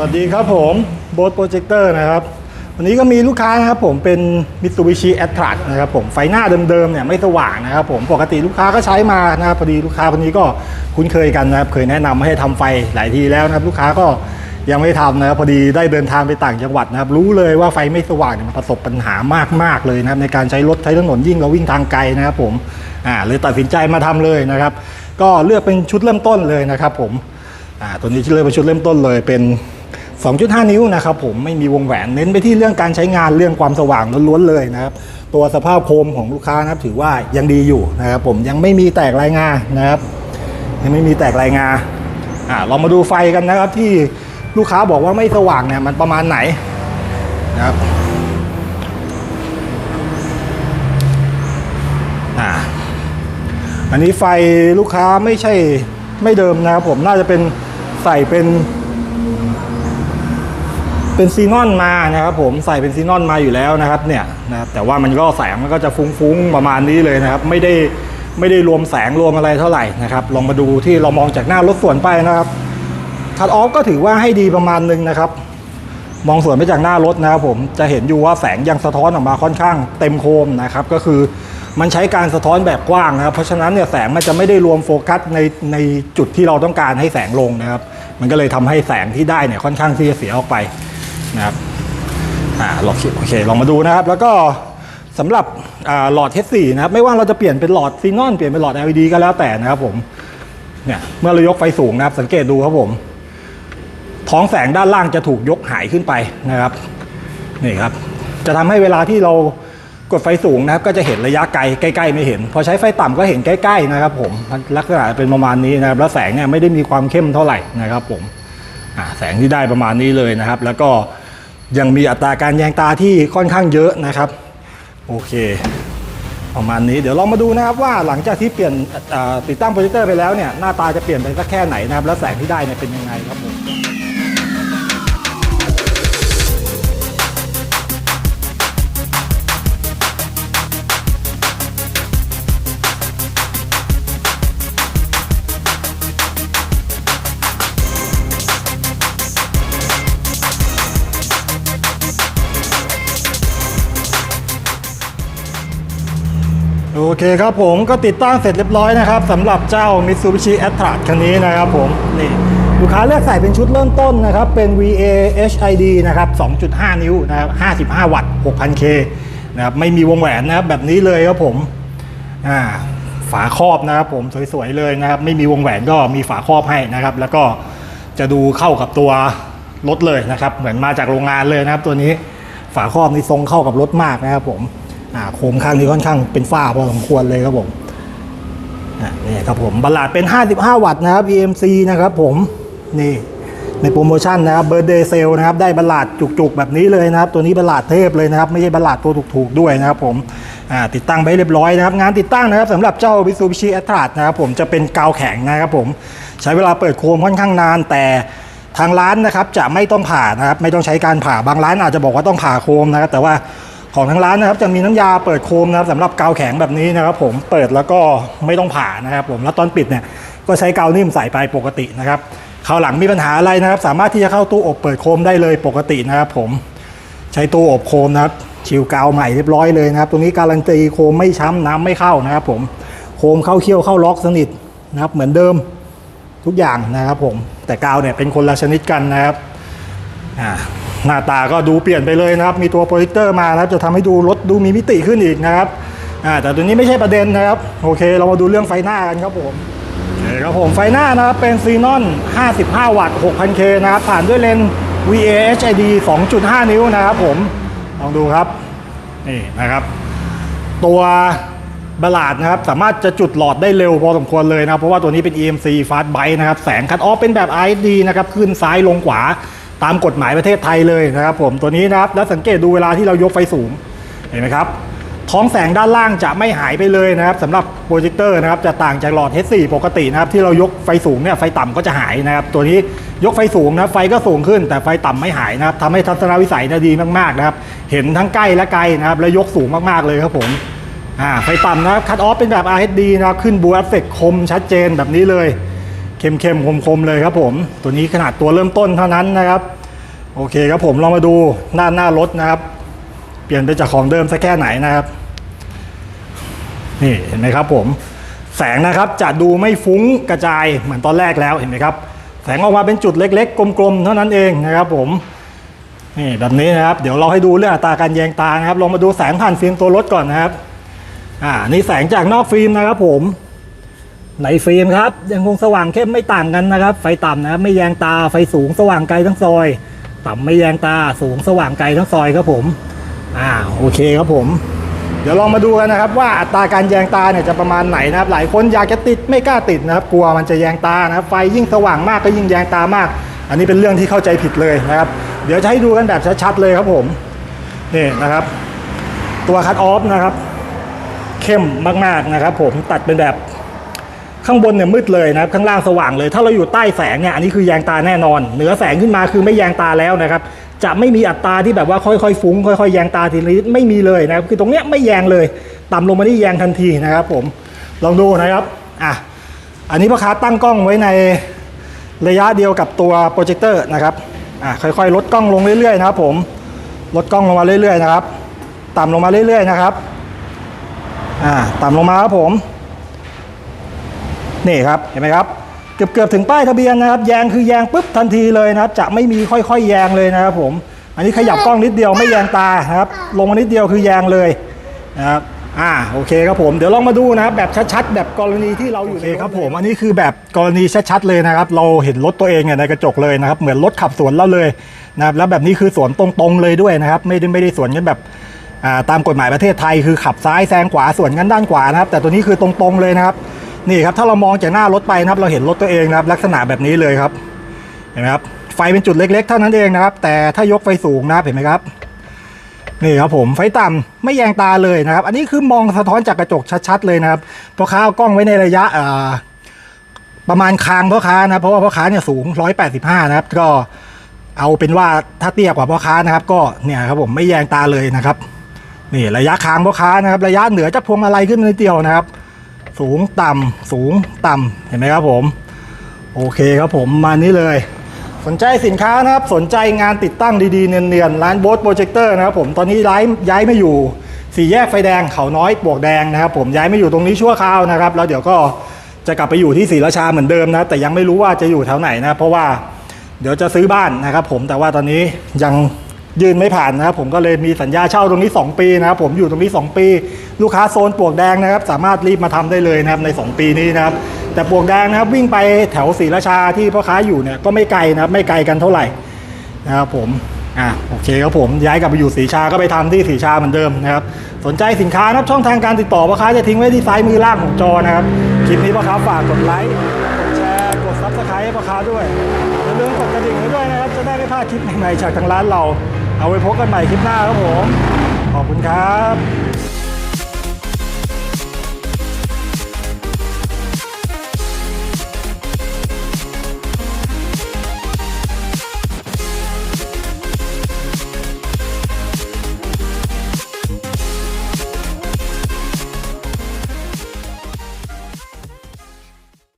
วัสดีครับผมโบ t โปรเจคเตอร์นะครับ วันนี้ก็มีลูกค้านะครับผมเป็น Mitsubishi a t r a นะครับผมไฟหน้าเดิมๆเนี่ยไม่สว่างนะครับผมปกติลูกค้าก็ใช้มานะครับพอดีลูกค้าคนนี้ก็คุ้นเคยกันนะครับเคยแนะนำให้ทำไฟหลายทีแล้วนะครับลูกค้าก็ยังไม่ทำนะครับพอดีได้เดินทางไปต่างจังหวัดนะครับรู้เลยว่าไฟไม่สว่างเนี่ยมันประสบปัญหามากๆเลยนะครับในการใช้รถใช้ถนนยิ่งเราวิ่งทางไกลนะครับผมอ่าเลยตัดสินใจมาทำเลยนะครับ ก็เลือกเป็นชุดเริ่มต้นเลยนะครับผมอ่าตัวนี้ที่เริ่มเป็นชุดเริ่มต้นเลยเป็น 2.5 นิ้วนะครับผมไม่มีวงแหวนเน้นไปที่เรื่องการใช้งานเรื่องความสว่างล้วนๆเลยนะครับตัวสภาพโคมของลูกค้านะครับถือว่ายังดีอยู่นะครับผมยังไม่มีแตกรายงานนะครับยังไม่มีแตกรายงานอ่าเรามาดูไฟกันนะครับที่ลูกค้าบอกว่าไม่สว่างเนี่ยมันประมาณไหนนะครับอ่าอันนี้ไฟลูกค้าไม่ใช่ไม่เดิมนะครับผมน่าจะเป็นใส่เป็น เป็นซีนอนมานะครับผมใส่เป็นซีนอนมาอยู่แล้วนะครับเนี่ยนะครับแต่ว่ามันก็แสงมันก็จะฟุ้งๆประมาณนี้เลยนะครับ ไม่ได้ไม่ได้รวมแสงรวมอะไรเท่าไหร่นะครับลองมาดูที่เรามองจากหน้ารถสวนไปนะครับคัดออฟก็ถือว่าให้ดีประมาณนึงนะครับ มองสวนไปจากหน้ารถนะครับผมจะเห็นอยู่ว่าแสงยังสะท้อนออกมาค่อนข้างเต็มโคมนะครับ ก็คือมันใช้การสะท้อนแบบกว้างนะครับ เพราะฉะนั้นเนี่ยแสงมันจะไม่ได้รวมโฟกัสในในจุดที่เราต้องการให้แสงลงนะครับ มันก็เลยทำให้แสงที่ได้เนี่ยค่อนข้างที่จะเสียออกไป นะครับอ่าลองโอเคลองมาดูนะครับ แล้วก็สำหรับหลอด H4 นะครับ ไม่ว่าเราจะเปลี่ยนเป็นหลอดซีนอนเปลี่ยนเป็นหลอด LED ก็แล้วแต่นะครับผมเนี่ยเมื่อเรายกไฟสูงนะครับ สังเกตดูครับผม ท้องแสงด้านล่างจะถูกยกหายขึ้นไปนะครับนี่ครับ จะทำให้เวลาที่เรากดไฟสูงนะครับ ก็จะเห็นระยะไกลใกล้ ๆ ไม่เห็น พอใช้ไฟต่ำก็เห็นใกล้ ๆ นะครับ ผมลักษณะเป็นประมาณนี้นะครับ แล้วแสงเนี่ยไม่ได้มีความเข้มเท่าไหร่นะครับ ผมแสงที่ได้ประมาณนี้เลยนะครับ แล้วก็ ยังมีอัตราการแยงตาที่ค่อนข้างเยอะนะครับ โอเค ประมาณนี้เดี๋ยวเรามาดูนะครับว่าหลังจากที่เปลี่ยนติดตั้งโปรเจคเตอร์ไปแล้วเนี่ยหน้าตาจะเปลี่ยนไปสักแค่ไหนนะครับ แล้วแสงที่ได้เนี่ยเป็นยังไงครับผม โอเคครับผมก็ติดตั้งเสร็จเรียบร้อยนะครับสำหรับเจ้า Mitsubishi a t r a คันนี้นะครับผมนี่ลูกค้าเลือกใส่เป็นชุดเริ่มต้นนะครับ เป็น VA HID นะครับ 2.5 นิ้วนะครับ55 วัตต์ 6,000K นะครับไม่มีวงแหวนนะครับแบบนี้เลยครับผมอ่าฝาครอบนะครับผมสวยๆเลยนะครับไม่มีวงแหวนก็มีฝาครอบให้นะครับ แล้วก็จะดูเข้ากับตัวรถเลยนะครับ เหมือนมาจากโรงงานเลยนะครับ ตัวนี้ฝาครอบนี่ทรงเข้ากับรถมากนะครับผม โคมข้างนี้ค่อนข้างเป็นฝ้าพอสมควรเลยครับผมนี่ครับผมบัลลาดเป็น 55 วัตต์นะครับ EMC นะครับผมนี่ในโปรโมชั่นนะครับเบ r ร์เดย์เซลนะครับได้บัลลาดจุกๆ แบบนี้เลยนะครับ ตัวนี้บัลลาดเทพเลยนะครับ ไม่ใช่บัลลาดตัวถูกๆด้วยนะครับผมติดตั้งไปเรียบร้อยนะครับ งานติดตั้งนะครับสำหรับเจ้า Mitsubishi a t r a นะครับผมจะเป็นกาวแข็งนะครับผมใช้เวลาเปิดโคมค่อนข้างนานแต่ทางร้านนะครับจะไม่ต้องผ่านะครับไม่ต้องใช้การผ่าบางร้านอาจจะบอกว่าต้องผ่าโคมนะครับแต่ว่า ของทางร้านนะครับจะมีน้ำยาเปิดโคมนะครับสำหรับกาวแข็งแบบนี้นะครับ ผมเปิดแล้วก็ไม่ต้องผ่านะครับ ผมแล้วตอนปิดเนี่ยก็ใช้กาวนิ่มใส่ไปปกตินะครับคราวหลังมีปัญหาอะไรนะครับ สามารถที่จะเข้าตู้อบเปิดโคมได้เลยปกตินะครับผมใช้ตู้อบโคมนะครับชิวกาวใหม่เรียบร้อยเลยนะครับ ตรงนี้การันตีโคมไม่ช้ำน้ำไม่เข้านะครับ ผมโคมเข้าเขี้ยวเข้าล็อกสนิทนะครับ เหมือนเดิมทุกอย่างนะครับ ผมแต่กาวเนี่ยเป็นคนละชนิดกันนะครับอ่า หน้าตาก็ดูเปลี่ยนไปเลยนะครับ มีตัวโปรเจคเตอร์มานะครับ จะทำให้ดูรถดูมีมิติขึ้นอีกนะครับแต่ตัวนี้ไม่ใช่ประเด็นนะครับ โอเค เรามาดูเรื่องไฟหน้ากันครับผมโอเคครับผมไฟหน้านะครับเป็นซีนอน 55 วัตต์ 6,000K นะครับ ผ่านด้วยเลนส์ VA HID 2.5 นิ้วนะครับผม ลองดูครับ นี่นะครับ ตัวบลาดนะครับ สามารถจะจุดหลอดได้เร็วพอสมควรเลยนะครับ เพราะว่าตัวนี้เป็น EMC Fast Byte นะครับ แสงคัดออฟเป็นแบบ ISD นะครับ ขึ้นซ้ายลงขวา ตามกฎหมายประเทศไทยเลยนะครับผมตัวนี้นะครับแล้วสังเกตดูเวลาที่เรายกไฟสูงเห็นไหมครับท้องแสงด้านล่างจะไม่หายไปเลยนะครับสำหรับโปรเจคเตอร์นะครับจะต่างจากหลอด H4 ปกตินะครับที่เรายกไฟสูงเนี่ยไฟต่ำก็จะหายนะครับตัวนี้ยกไฟสูงนะไฟก็สูงขึ้น แต่ไฟต่ำไม่หายนะครับทำให้ทัศนวิสัยนี่ยดีมากๆนะครับเห็นทั้งใกล้และไกลนะครับและยกสูงมากๆเลยครับผมอ่าไฟต่ำนะครับคัตออฟเป็นแบบ RHD นะครับขึ้นบูเอฟเฟกคมชัดเจนแบบนี้เลย เข้มๆคมๆเลยครับผม ตัวนี้ขนาดตัวเริ่มต้นเท่านั้นนะครับ โอเคครับผมลองมาดูหน้าหน้ารถนะครับ เปลี่ยนไปจากของเดิมสักแค่ไหนนะครับ นี่เห็นไหมครับผม แสงนะครับจะดูไม่ฟุ้งกระจายเหมือนตอนแรกแล้วเห็นไหมครับ แสงออกมาเป็นจุดเล็ก ๆ กลมๆเท่านั้นเองนะครับ ผมนี่แบบนี้นะครับ เดี๋ยวเราให้ดูเรื่องอัตราการแยงตานะครับลองมาดูแสงผ่านฟิล์มตัวรถก่อนนะครับ อ่านี่แสงจากนอกฟิล์มนะครับผม ในฟิล์มครับ ยังคงสว่างเข้มไม่ต่างกันนะครับ ไฟต่ำนะครับไม่แยงตาไฟสูงสว่างไกลทั้งซอย ต่ำไม่แยงตาสูงสว่างไกลทั้งซอยครับผมอ่าโอเคครับผม เดี๋ยวลองมาดูกันนะครับ ว่าอัตราการแยงตาเนี่ยจะประมาณไหนนะครับ หลายคนอยากจะติดไม่กล้าติดนะครับ กลัวมันจะแยงตานะครับ ไฟยิ่งสว่างมากก็ยิ่งแยงตามาก อันนี้เป็นเรื่องที่เข้าใจผิดเลยนะครับ เดี๋ยวจะให้ดูกันแบบชัดๆเลยครับผมนี่นะครับ ตัวคัตออฟนะครับ เข้มมากๆนะครับ ผมตัดเป็นแบบ ข้างบนเนี่ยมืดเลยนะครับข้างล่างสว่างเลย ถ้าเราอยู่ใต้แสงเนี่ยอันนี้คือแยงตาแน่นอน เหนือแสงขึ้นมาคือไม่แยงตาแล้วนะครับจะไม่มีอัตราที่แบบว่าค่อยๆฟุ้งค่อยๆแยงตาทีละนิดไม่มีเลยนะครับคือตรงเนี้ยไม่แยงเลย ต่ำลงมานี่แยงทันทีนะครับ ผมลองดูนะครับอะอันนี้พ่อค้าตั้งกล้องไว้ในระยะเดียวกับตัวโปรเจคเตอร์นะครับอะค่อยๆ ลดกล้องลงเรื่อยๆนะครับ ผมลดกล้องลงมาเรื่อยๆนะครับ ต่ำลงมาเรื่อยๆนะครับอ่าต่ำลงมาครับผม นี่ครับเห็นไหมครับเกือบเกือบถึงป้ายทะเบียนนะครับ แยงคือแยงปุ๊บทันทีเลยนะครับ จะไม่มีค่อยๆ แยงเลยนะครับผม อันนี้ขยับกล้องนิดเดียวไม่แยงตานะครับ ลงมานิดเดียวคือแยงเลยนะครับอ่าโอเคครับผมเดี๋ยวลองมาดูนะครับแบบชัดๆ แบบกรณีที่เราอยู่โอเคครับผมอันนี้คือแบบกรณีชัดๆเลยนะครับ เราเห็นรถตัวเองเนี่ยในกระจกเลยนะครับเหมือนรถขับสวนเราเลยนะครับแล้วแบบนี้คือสวนตรงๆเลยด้วยนะครับ ไม่ได้ไม่ได้สวนกันแบบอ่าตามกฎหมายประเทศไทยคือขับซ้ายแซงขวาส่วนกันด้านขวานะครับ แต่ตัวนี้คือตรงๆเลยนะครับ นี่ครับถ้าเรามองจากหน้ารถไปนะครับ เราเห็นรถตัวเองนะครับ ลักษณะแบบนี้เลยครับ เห็นไหมครับ ไฟเป็นจุดเล็ก ๆ เท่านั้นเองนะครับ แต่ถ้ายกไฟสูงนะเห็นไหมครับ นี่ครับผมไฟต่ำไม่แยงตาเลยนะครับ อันนี้คือมองสะท้อนจากกระจกชัด ๆ เลยนะครับพอค้าเอากล้องไว้ในระยะอ่าประมาณคางพ่อค้านะเพราะว่าพ่อค้าเนี่ยสูง 185 นะครับ ก็เอาเป็นว่าถ้าเตี้ยกว่าพ่อค้านะครับ ก็เนี่ยครับผมไม่แยงตาเลยนะครับนี่ระยะคางพ่อค้านะครับ ระยะเหนือจากพวงมาลัยขึ้นมานิดเดียวนะครับ สูงต่ำสูงต่ำเห็นไหมครับผม โอเคครับผมมานี้เลย สนใจสินค้านะครับ สนใจงานติดตั้งดีๆ เนียนๆ ร้านโบสโปรเจคเตอร์นะครับผมตอนนี้ย้ายย้ายมาอยู่สี่แยกไฟแดงเขาน้อยปวกแดงนะครับผมย้ายไมาอยู่ตรงนี้ชั่วคราวนะครับ แล้วเดี๋ยวก็จะกลับไปอยู่ที่ศรีราชาเหมือนเดิมนะแต่ยังไม่รู้ว่าจะอยู่แถวไหนนะเพราะว่าเดี๋ยวจะซื้อบ้านนะครับผมแต่ว่าตอนนี้ยัง ยืนไม่ผ่านนะครับผมก็เลยมีสัญญาเช่าตรงนี้ 2 ปีนะครับผมอยู่ตรงนี้ 2 ปี ลูกค้าโซนปวกแดงนะครับ สามารถรีบมาทำได้เลยนะครับใน 2 ปีนี้นะครับแต่ปวกแดงนะครับวิ่งไปแถวศรีราชาที่พ่อค้าอยู่เนี่ยก็ไม่ไกลนะครับไม่ไกลกันเท่าไหร่นะครับผมอะโอเคครับผมย้ายกลับไปอยู่ศรีชาก็ไปทำที่ศรีชาเหมือนเดิมนะครับสนใจสินค้านะครับช่องทางการติดต่อพ่อค้าจะทิ้งไว้ที่ซ้ายมือล่างของจอนะครับคลิปนี้พ่อค้าฝากกดไลค์กดแชร์กดซับสไครต์ให้พ่อค้าด้วยอย่าลืมกดกระดิ่งไว้ด้วยนะครับจะได้ไม่พลาดคลิปใหม่ๆจากทางร้านเรา เอาไว้พบกันใหม่คลิปหน้าครับผม ขอบคุณครับ